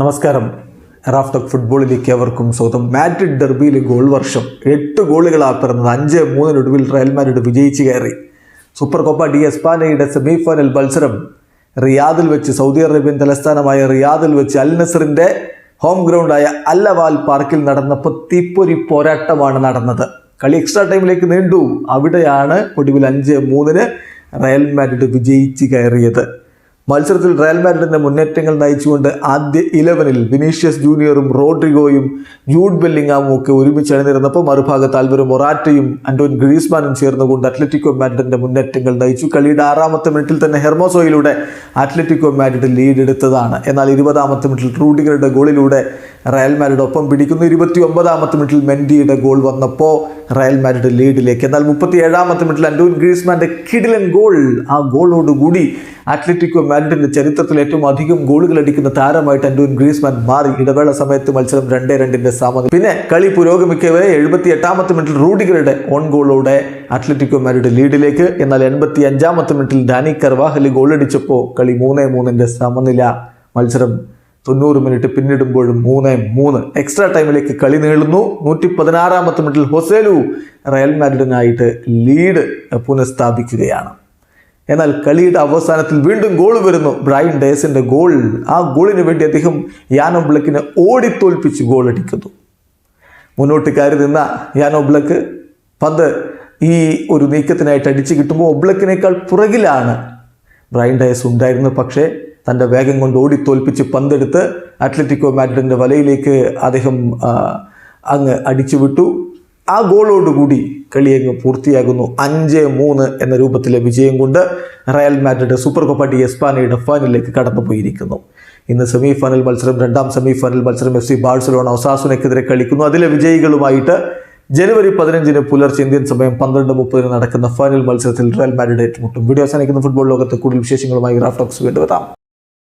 നമസ്കാരം. റാഫ്റ്റോക്ക് ഫുട്ബോളിലേക്ക് അവർക്കും സ്വന്തം മാഡ്രിഡ് ഡെർബിയിലെ ഗോൾ വർഷം. എട്ട് ഗോളുകളാണ് പിറന്നത്. അഞ്ച് മൂന്നിനൊടുവിൽ റയൽ മാഡ്രിഡ് വിജയിച്ച് കയറി. സൂപ്പർ കോപ്പ ഡി എസ്പാനയുടെ സെമിഫൈനൽ മത്സരം റിയാദിൽ വെച്ച് സൗദി അറേബ്യൻ തലസ്ഥാനമായ റിയാദിൽ വെച്ച് അൽ നസറിന്റെ ഹോം ഗ്രൗണ്ടായ അല്ലവാൽ പാർക്കിൽ നടന്നപ്പോൾ തീപ്പൊരി പോരാട്ടമാണ് നടന്നത്. കളി എക്സ്ട്രാ ടൈമിലേക്ക് നീണ്ടു. അവിടെയാണ് ഒടുവിൽ അഞ്ച് മൂന്നിന് റയൽ മാഡ്രിഡ് വിജയിച്ച് കയറിയത്. മത്സരത്തിൽ റയൽ മാഡ്രിഡിന്റെ മുന്നേറ്റങ്ങൾ നയിച്ചുകൊണ്ട് ആദ്യ ഇലവനിൽ വിനീഷ്യസ് ജൂനിയറും റോഡ്രിഗോയും ജൂഡ് ബെല്ലിംഗാമും ഒക്കെ ഒരുമിച്ച് അണിനിരുന്നപ്പോൾ മറുഭാഗത്ത് ആൽവരോ മൊറാറ്റയും അന്റോൻ ഗ്രീസ്മാനും ചേർന്നുകൊണ്ട് അത്ലറ്റിക്കോ മാഡ്രിഡിന്റെ മുന്നേറ്റങ്ങൾ നയിച്ചു. കളിയുടെ ആറാമത്തെ മിനിറ്റിൽ തന്നെ ഹെർമോസോയിലൂടെ അത്ലറ്റിക്കോ മാഡ്രിഡ് ലീഡ് എടുത്തതാണ്. എന്നാൽ ഇരുപതാമത്തെ മിനിറ്റിൽ റൂഡിഗറുടെ ഗോളിലൂടെ റയൽ മാഡ്രിഡ് ഒപ്പം പിടിക്കുന്നു. ഇരുപത്തി ഒമ്പതാമത്തെ മിനിറ്റിൽ മെൻഡിയുടെ ഗോൾ വന്നപ്പോൾ റയൽ മാഡ്രിഡ് ലീഡിലേക്ക്. എന്നാൽ മുപ്പത്തി ഏഴാമത്തെ മിനിറ്റിൽ അന്റോൻ ഗ്രീസ്മാന്റെ കിടിലൻ ഗോൾ. ആ ഗോളോടുകൂടി അത്ലറ്റിക്കോ മാരിഡിന്റെ ചരിത്രത്തിൽ ഏറ്റവും അധികം ഗോളുകൾ അടിക്കുന്ന താരമായിട്ട് അന്റോൻ ഗ്രീസ്മാൻ മാറി. ഇടവേള സമയത്ത് മത്സരം രണ്ടേ രണ്ടിന്റെ സമനില പിന്നെ കളി പുരോഗമിക്കവേ എഴുപത്തി എട്ടാമത്തെ മിനിറ്റിൽ റൂഡിഗറുടെ ഓൺ ഗോളോടെ അത്ലറ്റിക്കോ മാഡ്രിഡ് ലീഡിലേക്ക്. എന്നാൽ എൺപത്തി അഞ്ചാമത്തെ മിനിറ്റിൽ ഡാനി കർവാഹലി ഗോളടിച്ചപ്പോൾ കളി മൂന്നേ മൂന്നിന്റെ സമനില. മത്സരം തൊണ്ണൂറ് മിനിറ്റ് പിന്നിടുമ്പോഴും മൂന്ന് മൂന്ന്. എക്സ്ട്രാ ടൈമിലേക്ക് കളി നീളുന്നു. നൂറ്റി പതിനാറാമത്തെ മിനിറ്റിൽ ഹൊസേലു റയൽ മാഡ്രിഡിനായിട്ട് ലീഡ് പുനഃസ്ഥാപിക്കുകയാണ്. എന്നാൽ കളിയുടെ അവസാനത്തിൽ വീണ്ടും ഗോൾ വരുന്നു. ബ്രൈൻ ഡേസിന്റെ ഗോൾ ആ ഗോളിന് വേണ്ടി അദ്ദേഹം യാനോ ബ്ലക്കിനെ ഓടിത്തോൽപ്പിച്ച് ഗോളടിക്കുന്നു മുന്നോട്ട് കയറി നിന്ന യാനോ ബ്ലക്ക് പന്ത് ഈ ഒരു നീക്കത്തിനായിട്ട് അടിച്ചു കിട്ടുമ്പോൾ ഒബ്ലക്കിനേക്കാൾ പുറകിലാണ്. ബ്രൈൻ ഡയസ് ഉണ്ടായിരുന്നത് പക്ഷേ തന്റെ വേഗം കൊണ്ട് ഓടിത്തോൽപ്പിച്ച് പന്തെടുത്ത് അത്ലറ്റിക്കോ മാഡ്രിഡിന്റെ വലയിലേക്ക് അദ്ദേഹം അങ്ങ് അടിച്ചു വിട്ടു. ആ ഗോളോടുകൂടി കളി അങ്ങ് പൂർത്തിയാകുന്നു. അഞ്ച് മൂന്ന് എന്ന രൂപത്തിലെ വിജയം കൊണ്ട് Real Madrid super cup de എസ്പാനയുടെ ഫൈനലിലേക്ക് കടന്നുപോയിരിക്കുന്നു. ഇന്ന് സെമി ഫൈനൽ മത്സരം രണ്ടാം സെമി ഫൈനൽ മത്സരം എഫ് സി ബാഴ്സലോണ ഒസാസുനക്കെതിരെ കളിക്കുന്നു. അതിലെ വിജയികളുമായിട്ട് ജനുവരി പതിനഞ്ചിന് പുലർച്ചെ ഇന്ത്യൻ സമയം പന്ത്രണ്ട് മുപ്പതിന് നടക്കുന്ന ഫൈനൽ മത്സരത്തിൽ റയൽ മാഡ്രിഡ് ഏറ്റുമുട്ടും. വീഡിയോ അവസാനിക്കുന്ന ഫുട്ബോൾ ലോകത്ത് കൂടുതൽ വിശേഷങ്ങളുമായി റാഫ്റ്റോക്സ് വീണ്ടും എത്താം.